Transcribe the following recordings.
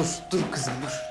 dur, dur kızım dur.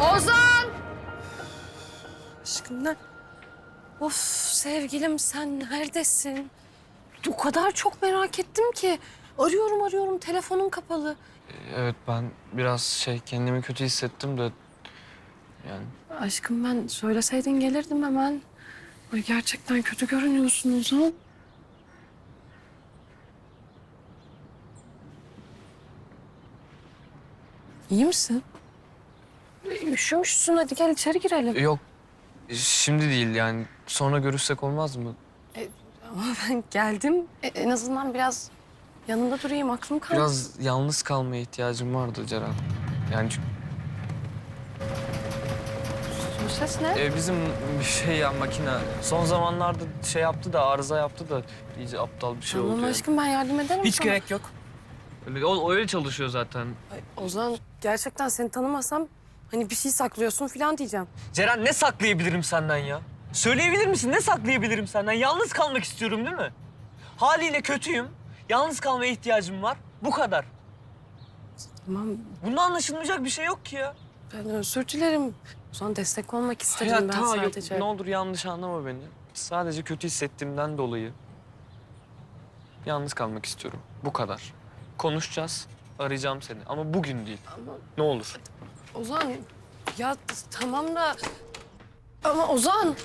Ozan! Aşkım ne? Of sevgilim sen neredesin? O kadar çok merak ettim ki. Arıyorum arıyorum telefonun kapalı. Evet ben biraz şey kendimi kötü hissettim de yani Aşkım ben söyleseydin gelirdim hemen. Ay gerçekten kötü görünüyorsun Ozan. İyi misin? Üşümüşsün hadi gel içeri girelim. yok şimdi değil yani sonra görüşsek olmaz mı? Ama ben geldim. E, en azından biraz yanında durayım aklım kaldı. Biraz yalnız kalmaya ihtiyacım vardı Ceren. Yani çünkü Bu ses ne? e, bizim bir şey ya makine son zamanlarda şey yaptı da arıza yaptı da iyice aptal bir şey tamam oldu. yani. aşkım ben yardım ederim Hiç sana. gerek yok. Öyle, o, o öyle çalışıyor zaten. Ay, Ozan gerçekten seni tanımasam hani bir şey saklıyorsun falan diyeceğim. Ceren ne saklayabilirim senden ya? Söyleyebilir misin? Ne saklayabilirim senden? Yalnız kalmak istiyorum değil mi? Haliyle kötüyüm. Yalnız kalmaya ihtiyacım var. Bu kadar. Tamam Bunda anlaşılmayacak bir şey yok ki ya. ben özür dilerim. Ozan destek olmak istedim ben tamam, yok, sadece. ne olur yanlış anlama beni. Sadece kötü hissettiğimden dolayı yalnız kalmak istiyorum. Bu kadar. Konuşacağız. Arayacağım seni ama bugün değil. Ne olur. Ozan ya tamam da ama Ozan